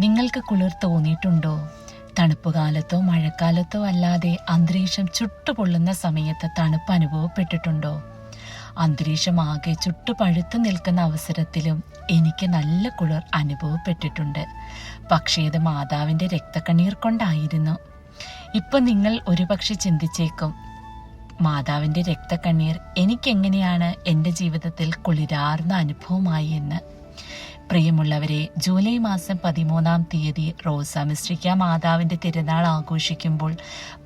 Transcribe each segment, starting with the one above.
നിങ്ങൾക്ക് കുളിർ തോന്നിയിട്ടുണ്ടോ? തണുപ്പ് കാലത്തോ മഴക്കാലത്തോ അല്ലാതെ അന്തരീക്ഷം ചുട്ടുപൊള്ളുന്ന സമയത്ത് തണുപ്പ് അനുഭവപ്പെട്ടിട്ടുണ്ടോ? അന്തരീക്ഷം ആകെ ചുട്ടുപഴുത്തു നിൽക്കുന്ന അവസരത്തിലും എനിക്ക് നല്ല കുളിർ അനുഭവപ്പെട്ടിട്ടുണ്ട്. പക്ഷേ ഇത് മാതാവിന്റെ രക്തക്കണ്ണീർ കൊണ്ടായിരുന്നു. ഇപ്പം നിങ്ങൾ ഒരുപക്ഷെ ചിന്തിച്ചേക്കും മാതാവിന്റെ രക്തക്കണ്ണീർ എനിക്കെങ്ങനെയാണ് എന്റെ ജീവിതത്തിൽ കുളിരാർന്ന അനുഭവമായി എന്ന്. പ്രിയമുള്ളവരെ ജൂലൈ മാസം പതിമൂന്നാം തീയതി റോസ മിശ്രിക്ക മാതാവിന്റെ തിരുനാൾ ആഘോഷിക്കുമ്പോൾ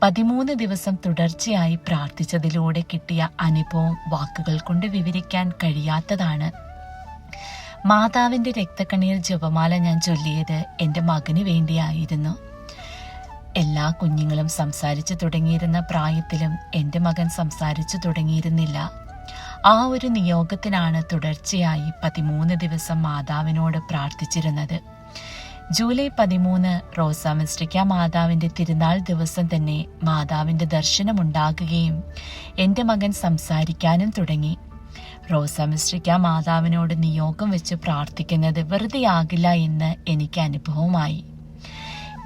പതിമൂന്ന് ദിവസം തുടർച്ചയായി പ്രാർത്ഥിച്ചതിലൂടെ കിട്ടിയ അനുഭവം വാക്കുകൾ കൊണ്ട് വിവരിക്കാൻ കഴിയാത്തതാണ്. മാതാവിന്റെ രക്തക്കണ്ണീർ ജപമാല ഞാൻ ചൊല്ലിയത് എന്റെ മകന് വേണ്ടിയായിരുന്നു. എല്ലാ കുഞ്ഞുങ്ങളും സംസാരിച്ചു തുടങ്ങിയിരുന്ന പ്രായത്തിലും എന്റെ മകൻ സംസാരിച്ചു തുടങ്ങിയിരുന്നില്ല. ആ ഒരു നിയോഗത്തിനാണ് തുടർച്ചയായി പതിമൂന്ന് ദിവസം മാതാവിനോട് പ്രാർത്ഥിച്ചിരുന്നത്. ജൂലൈ പതിമൂന്ന് റോസാമിസ്റ്റിക്ക മാതാവിന്റെ തിരുനാൾ ദിവസം തന്നെ മാതാവിന്റെ ദർശനമുണ്ടാകുകയും എന്റെ മകൻ സംസാരിക്കാനും തുടങ്ങി. റോസാമിസ്റ്റിക്ക മാതാവിനോട് നിയോഗം വെച്ച് പ്രാർത്ഥിക്കുന്നത് വെറുതെയാകില്ല എന്ന് എനിക്ക് അനുഭവമായി.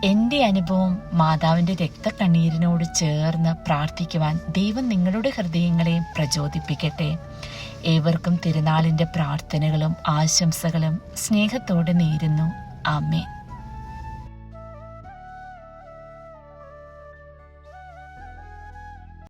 എന്റെ അനുഭവം മാതാവിന്റെ രക്തക്കണ്ണീരിനോട് ചേർന്ന് പ്രാർത്ഥിക്കുവാൻ ദൈവം നിങ്ങളുടെ ഹൃദയങ്ങളെ പ്രചോദിപ്പിക്കട്ടെ. ഏവർക്കും തിരുനാളിന്റെ പ്രാർത്ഥനകളും ആശംസകളും സ്നേഹത്തോടെ നേരുന്നു. ആമേൻ.